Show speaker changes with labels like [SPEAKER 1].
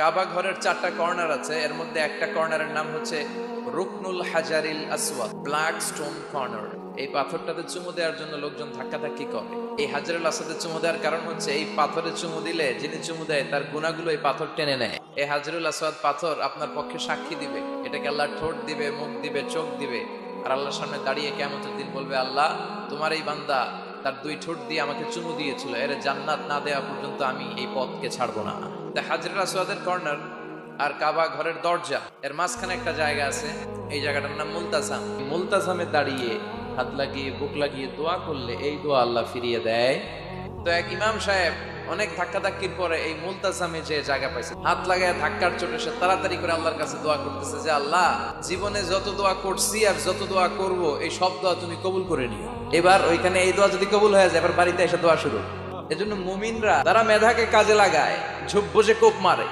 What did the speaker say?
[SPEAKER 1] কাবা ঘরের চারটা কর্নার আছে, এর মধ্যে একটা কর্নারের নাম হচ্ছে রুকনুল হাজারিল আসওয়াদ, ব্ল্যাক স্টোন কর্নার। এই পাথরটাতে চুমু দেওয়ার জন্য লোকজন ধাক্কাধাক্কি করে। এই হাজারুল আসাদে চুমু দেওয়ার কারণ হচ্ছে, এই পাথরে চুমু দিলে যিনি চুমু দেয়, তার গুণাগুলো এই পাথর টেনে নেয়। এই হাজারুল আসাদ পাথর আপনার পক্ষে সাক্ষী দিবে। এটাকে আল্লাহ ঠোঁট দিবে, মুখ দিবে, চোখ দিবে। আর আল্লাহর সামনে দাঁড়িয়ে কেমতের দিন বলবে, আল্লাহ, তোমার এই বান্দা তার দুই ঠোঁট দিয়ে আমাকে চুমু দিয়েছিল, এর জান্নাত না দেওয়া পর্যন্ত আমি এই পথকে ছাড়বো না। তা হাজরুল আসওয়াদের কর্নার আর কাবা ঘরের দরজা, এর মাঝখানে একটা জায়গা আছে, এই জায়গাটার নাম মুলতাসাম। মুলতাসামে দাঁড়িয়ে হাত লাগিয়ে, বুক লাগিয়ে দোয়া করলে এই দোয়া আল্লাহ ফিরিয়ে দেয়। তো এক ইমাম সাহেব অনেক ধাক্কা ধাক্কির পরে এই মুলতাজামে যে জায়গা পাইছে, হাত লাগায় ধাক্কার চোটে সে তাড়াতাড়ি করে আল্লাহর কাছে দোয়া করতেছে যে, আল্লাহ, জীবনে যত দোয়া করছি আর যত দোয়া করব, এই সব দোয়া তুমি কবুল করে নিও। এবার ওইখানে এই দোয়া যদি কবুল হয়ে যায়, এবার বাড়িতে এসে দোয়া শুরু। এজন্য মুমিনরা তারা মেধাকে কাজে লাগায় ঝুপ বসে কোপ মারে।